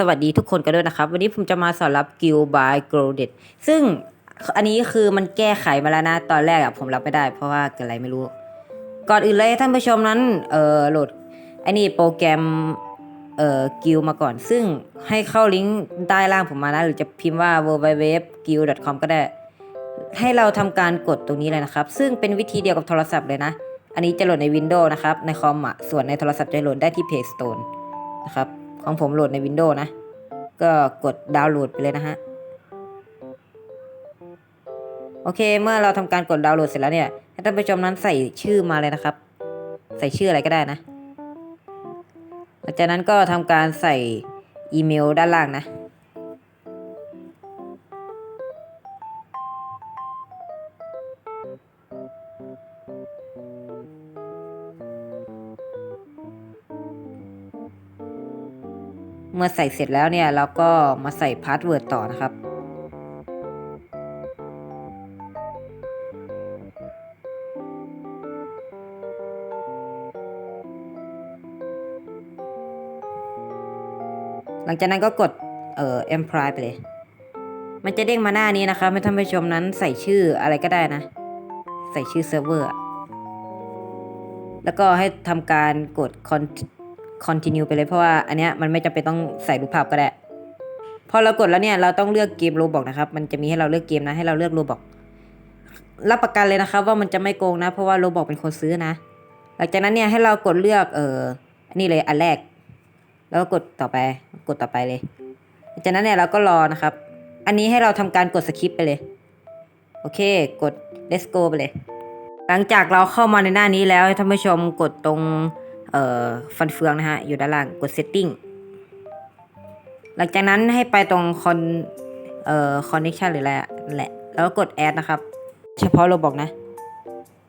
สวัสดีทุกคนกันด้วยนะครับ วันนี้ผมจะมาสอนรับ Guild by g r o w d e d ซึ่งอันนี้คือมันแก้ไขมาแล้วนะ ตอนแรกอะผมรับไม่ได้เพราะว่าเกิดอะไรไม่รู้ ก่อนอื่นเลยท่านผู้ชมนั้น เออโหลดไอ้นี่โปรแกรม เอ่อ Guild มาก่อน ซึ่งให้เข้าลิงก์ใต้ล่างผมมานะ หรือจะพิมพ์ว่า www.guild.com ก็ได้ ให้เราทำการกดตรงนี้เลยนะครับ ซึ่งเป็นวิธีเดียวกับโทรศัพท์เลยนะ อันนี้จะโหลดใน Windows นะครับ ในคอมอะส่วนในโทรศัพท์จะโหลดได้ที่ Play Store นะครับ ของผมโหลดใน Windows นะ ก็กดดาวน์โหลดไปเลยนะฮะ โอเค เมื่อเราทำการกดดาวน์โหลดเสร็จแล้วเนี่ยให้ท่านผู้ชมนั้นใส่ชื่อมาเลยนะครับ ใส่ชื่ออะไรก็ได้นะ หลังจากนั้นก็ทำการใส่อีเมลด้านล่างนะ เมื่อใส่เสร็จแล้วเนี่ยเราก็มาใส่พาสเวิร์ดต่อนะครับ หลังจากนั้นก็กดเอ่อ Employ ไปเลย มันจะเด้งมาหน้านี้นะครับให้ท่านผู้ชมนั้นใส่ชื่ออะไรก็ได้นะ ใส่ชื่อเซิร์ฟเวอร์ แล้วก็ให้ทำการกด Cont- continue ไปเลยเพราะว่าอันเนี้ยมันไม่จำเป็นต้องใส่รูปภาพก็ได้ พอเรากดแล้วเนี่ยเราต้องเลือกเกมโรบอกนะครับ มันจะมีให้เราเลือกเกมนะให้เราเลือกโรบอกรับประกันเลยนะครับว่ามันจะไม่โกงนะ เพราะว่าโรบอกเป็นคนซื้อนะ หลังจากนั้นเนี่ยให้เรากดเลือกเอออันนี้เลยอันแรก แล้วก็กดต่อไปกดต่อไปเลย หลังจากนั้นเนี่ยเราก็รอนะครับ อันนี้ให้เราทำการกดสคริปไปเลย โอเค กด let's go ไปเลย หลังจากเราเข้ามาในหน้านี้แล้วท่านผู้ชมกดตรง เอ่อฟันเฟืองนะฮะ อยู่ด้านล่างกด setting หลังจากนั้นให้ไปตรง con เอ่อ connection หรืออะไรแหละ แล้วกด add นะครับ เฉพาะเราบอกนะ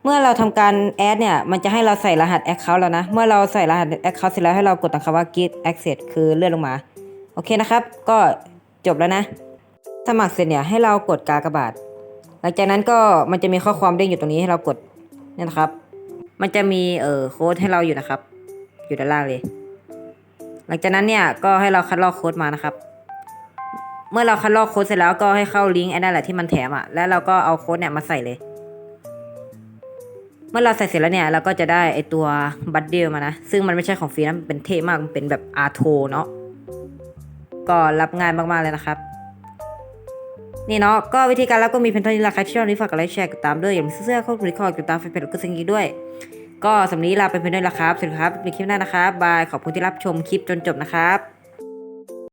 เมื่อเราทำการ add เนี่ย มันจะให้เราใส่รหัส account แล้วนะ เมื่อเราใส่รหัส account เสร็จแล้วให้เรากดตรงคำว่า get access คือเลื่อนลงมา โอเคนะครับ ก็จบแล้วนะ สมัครเสร็จเนี่ยให้เรากดกากบาท หลังจากนั้นก็มันจะมีข้อความเด้งอยู่ตรงนี้ให้เรากดเนี่ยนะครับ มันจะมีเอ่อโค้ดให้เราอยู่นะครับ อยู่ด้านล่างเลย หลังจากนั้นเนี่ยก็ให้เราคัดลอกโค้ดมานะครับ เมื่อเราคัดลอกโค้ดเสร็จแล้วก็ให้เข้าลิงก์ไอ้นั่นแหละที่มันแถมอะแล้วเราก็เอาโค้ดเนี่ยมาใส่เลย เมื่อเราใส่เสร็จแล้วเนี่ยเราก็จะได้ไอตัวบัตเดลมานะ ซึ่งมันไม่ใช่ของฟรีนะเป็นเท่มากมันเป็นแบบอาร์โทเนาะก็รับง่ายมากๆเลยนะครับนี่เนาะก็วิธีการรับก็มีเพียงเท่านี้แหละครับที่ชอบนี้ฝากกดไลค์แชร์กดตามด้วยอย่าลืมซื้อเสื้อเข้าบริคอร์ดติดตามแฟนเพจแล้วก็สังกีด้วย ก็สำนี้ลาไปเพียงเท่านี้ละครับสวัสดีครับในคลิปหน้านะครับบายขอบคุณที่รับชมคลิปจนจบนะครับ